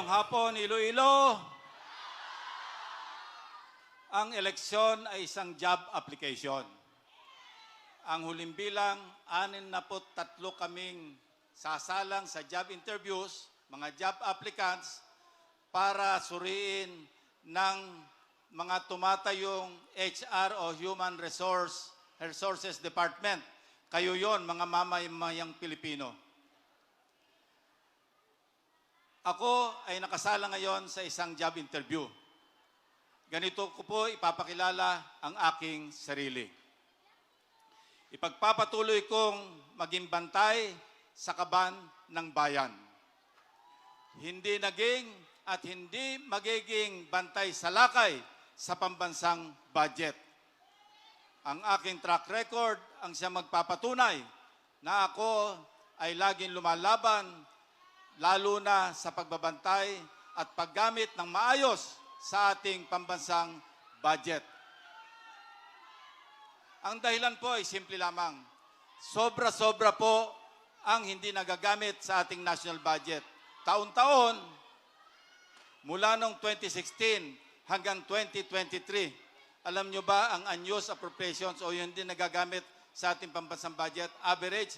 hapon, Iloilo. Ang eleksyon ay isang job application. Ang huling bilang, 63 kaming sasalang sa job interviews, mga job applicants, para suriin ng mga tumatayong HR o Human Resource Resources Department. Kayo yon mga mamamayang Pilipino. Ako ay nakasala ngayon sa isang job interview. Ganito ko po ipapakilala ang aking sarili. Ipagpapatuloy kong maging bantay sa kaban ng bayan. Hindi naging at hindi magiging bantay sa lakay sa pambansang budget. Ang aking track record ang siya magpapatunay na ako ay laging lumalaban lalo na sa pagbabantay at paggamit ng maayos sa ating pambansang budget. Ang dahilan po ay simple lamang. Sobra-sobra po ang hindi nagagamit sa ating national budget. Taon-taon, mula noong 2016 hanggang 2023, alam nyo ba ang unused appropriations o yung hindi nagagamit sa ating pambansang budget, average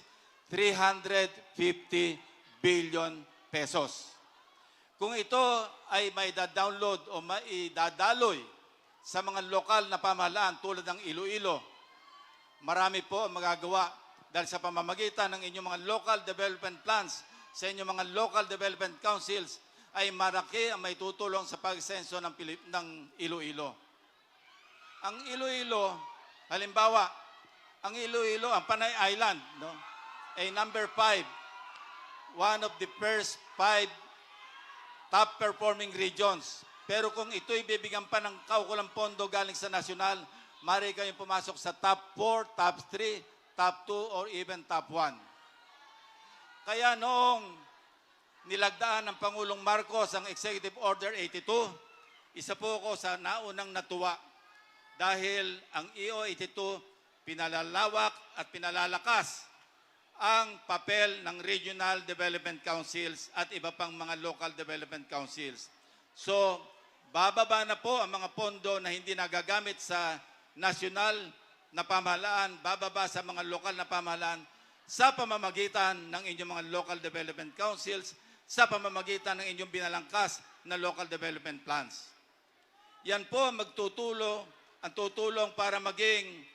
350 billion pesos. Kung ito ay may download o maidadaloy sa mga lokal na pamahalaan tulad ng Iloilo, marami po ang magagawa dahil sa pamamagitan ng inyong mga local development plans, sa inyong mga local development councils, ay maraki ang may tutulong sa pagsenso ng, Pilip, ng Iloilo. Ang Iloilo, halimbawa, ang Iloilo, ang Panay Island, no, ay number five, one of the first five top performing regions. Pero kung ito'y bibigyan pa ng kaukulang pondo galing sa nasyonal, mari kayong pumasok sa top 4, top 3, top 2, or even top 1. Kaya noong nilagdaan ng Pangulong Marcos ang Executive Order 82, isa po ako sa naunang natuwa dahil ang EO 82 pinalalawak at pinalalakas ang papel ng Regional Development Councils at iba pang mga Local Development Councils. So, bababa na po ang mga pondo na hindi nagagamit sa nasyonal na pamahalaan, bababa sa mga lokal na pamahalaan sa pamamagitan ng inyong mga Local Development Councils, sa pamamagitan ng inyong binalangkas na Local Development Plans. Yan po ang magtutulo, ang tutulong para maging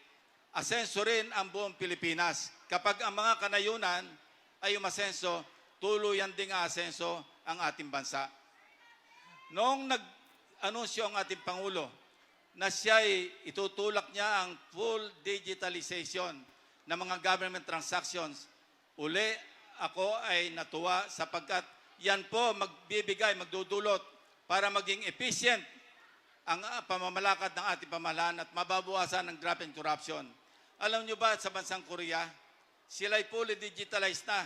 asenso rin ang buong Pilipinas. Kapag ang mga kanayunan ay umasenso, tuluyan ding asenso ang ating bansa. Noong nag-anunsyo ang ating Pangulo na siya ay itutulak niya ang full digitalization ng mga government transactions, uli ako ay natuwa sapagkat yan po magbibigay, magdudulot para maging efficient ang pamamalakad ng ating pamahalaan at mababawasan ang graft and corruption. Alam nyo ba sa bansang Korea, sila'y fully digitalized na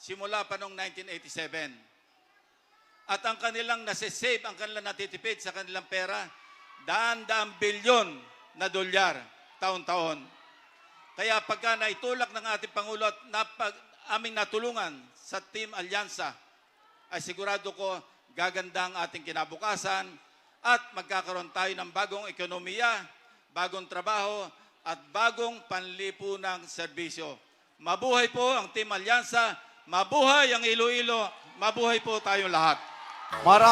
simula pa noong 1987. At ang kanilang nasisave, ang kanilang natitipid sa kanilang pera, daan-daang bilyon na dolyar taon-taon. Kaya pagka naitulak ng ating Pangulo at napag, aming natulungan sa Team Alyansa, ay sigurado ko gaganda ang ating kinabukasan at magkakaroon tayo ng bagong ekonomiya, bagong trabaho, at bagong panlipunang serbisyo. Mabuhay po ang Team Alyansa, mabuhay ang Iloilo, mabuhay po tayong lahat. Mara